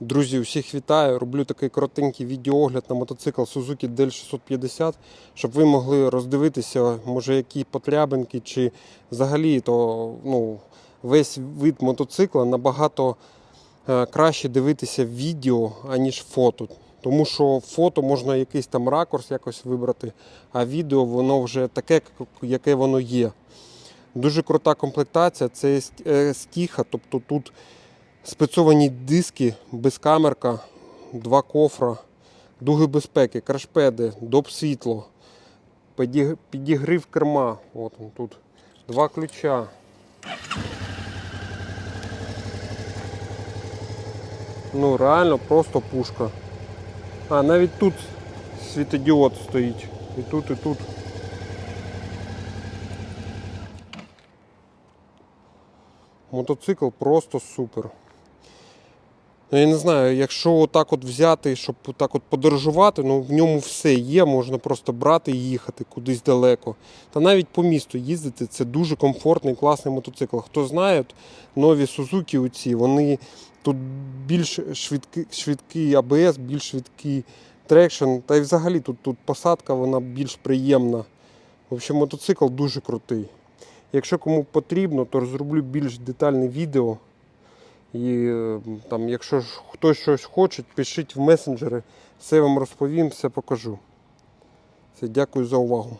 Друзі, всіх вітаю. Роблю такий коротенький відеоогляд на мотоцикл Suzuki Del 650, щоб ви могли роздивитися, може, які потрябинки, чи взагалі то ну, весь вид мотоцикла набагато е, краще дивитися відео, аніж фото. Тому що фото можна якийсь там ракурс якось вибрати, а відео воно вже таке, яке воно є. Дуже крута комплектація, це е, стіха, тобто тут спецовані диски, безкамерка, два кофра, дуги безпеки, крашпеди, доп світло, підігрів керма. От він тут. Два ключа. Ну, реально просто пушка. А, навіть тут світодіод стоїть. І тут, і тут. Мотоцикл просто супер. Ну, Я не знаю, якщо отак от взяти, щоб так от подорожувати, ну в ньому все є, можна просто брати і їхати кудись далеко. Та навіть по місту їздити це дуже комфортний, класний мотоцикл. Хто знає, нові Suzuki оці, вони тут більш швидкий, швидкий ABS, більш швидкий трекшн, та й взагалі тут, тут посадка вона більш приємна. В общем, мотоцикл дуже крутий. Якщо кому потрібно, то зроблю більш детальне відео. І там, якщо ж хтось щось хоче, пишіть в месенджери, все вам розповім, все покажу. Все, дякую за увагу.